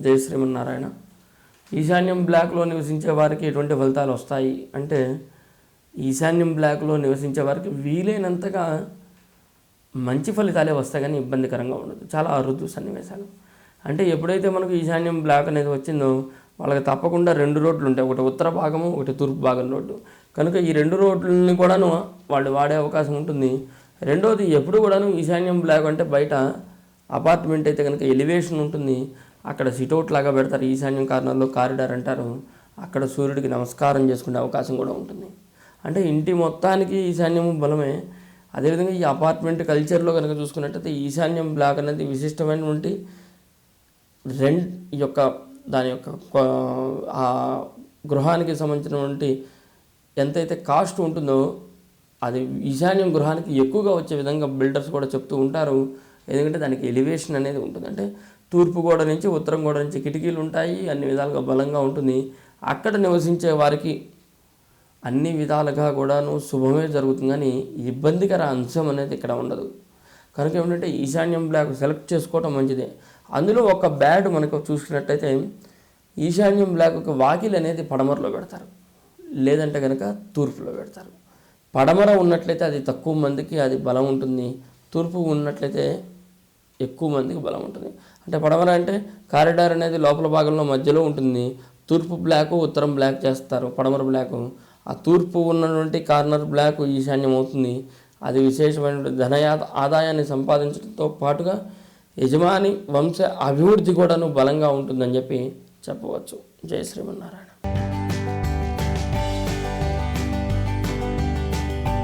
జయ శ్రీమన్నారాయణ ఈశాన్యం బ్లాక్లో నివసించే వారికి ఎటువంటి ఫలితాలు వస్తాయి? అంటే ఈశాన్యం బ్లాక్లో నివసించే వారికి వీలైనంతగా మంచి ఫలితాలే వస్తాయి కానీ ఇబ్బందికరంగా ఉండదు. చాలా అరుదు సన్నివేశాలు. అంటే ఎప్పుడైతే మనకు ఈశాన్యం బ్లాక్ అనేది వచ్చిందో వాళ్ళకి తప్పకుండా రెండు రోడ్లు ఉంటాయి. ఒకటి ఉత్తర భాగము ఒకటి తూర్పు భాగం రోడ్డు. కనుక ఈ రెండు రోడ్లని కూడాను వాళ్ళు వాడే అవకాశం ఉంటుంది. రెండోది ఎప్పుడు కూడాను ఈశాన్యం బ్లాక్ అంటే బయట అపార్ట్మెంట్ అయితే కనుక ఎలివేషన్ ఉంటుంది. అక్కడ సిటౌట్ లాగా పెడతారు. ఈశాన్యం కార్నర్లో కారిడార్ అంటారు. అక్కడ సూర్యుడికి నమస్కారం చేసుకునే అవకాశం కూడా ఉంటుంది. అంటే ఇంటి మొత్తానికి ఈశాన్యం బలమే. అదేవిధంగా ఈ అపార్ట్మెంట్ కల్చర్లో కనుక చూసుకున్నట్టయితే ఈశాన్యం బ్లాక్ అనేది విశిష్టమైనటువంటి రెంట్ యొక్క దాని యొక్క ఆ గృహానికి సంబంధించినటువంటి ఎంతైతే కాస్ట్ ఉంటుందో అది ఈశాన్యం గృహానికి ఎక్కువగా వచ్చే విధంగా బిల్డర్స్ కూడా చెప్తూ ఉంటారు. ఎందుకంటే దానికి ఎలివేషన్ అనేది ఉంటుంది. అంటే తూర్పు గోడ నుంచి ఉత్తరం గోడ నుంచి కిటికీలు ఉంటాయి అన్ని విధాలుగా బలంగా ఉంటుంది. అక్కడ నివసించే వారికి అన్ని విధాలుగా కూడాను శుభమే జరుగుతుంది. కానీ ఇబ్బందికర అంశం అనేది ఇక్కడ ఉండదు. కనుక ఏమిటంటే ఈశాన్యం బ్లాక్ సెలెక్ట్ చేసుకోవటం మంచిదే. అందులో ఒక బ్యాడ్ మనకు చూసుకున్నట్టయితే ఈశాన్యం బ్లాక్కి వాకిల్ అనేది పడమరలో పెడతారు. లేదంటే కనుక తూర్పులో పెడతారు. పడమర ఉన్నట్లయితే అది తక్కువ మందికి అది బలం ఉంటుంది. తూర్పు ఉన్నట్లయితే ఎక్కువ మందికి బలం ఉంటుంది. అంటే పడమర అంటే కారిడార్ అనేది లోపల భాగంలో మధ్యలో ఉంటుంది. తూర్పు బ్లాక్ ఉత్తరం బ్లాక్ చేస్తారు. పడమర బ్లాక్. ఆ తూర్పు ఉన్నటువంటి కార్నర్ బ్లాక్ ఈశాన్యం అవుతుంది. అది విశేషమైనటువంటి ధన ఆదాయాన్ని సంపాదించడంతో పాటుగా యజమాని వంశ అభివృద్ధి కూడాను బలంగా ఉంటుందని చెప్పి చెప్పవచ్చు. జయ శ్రీమన్నారాయణ.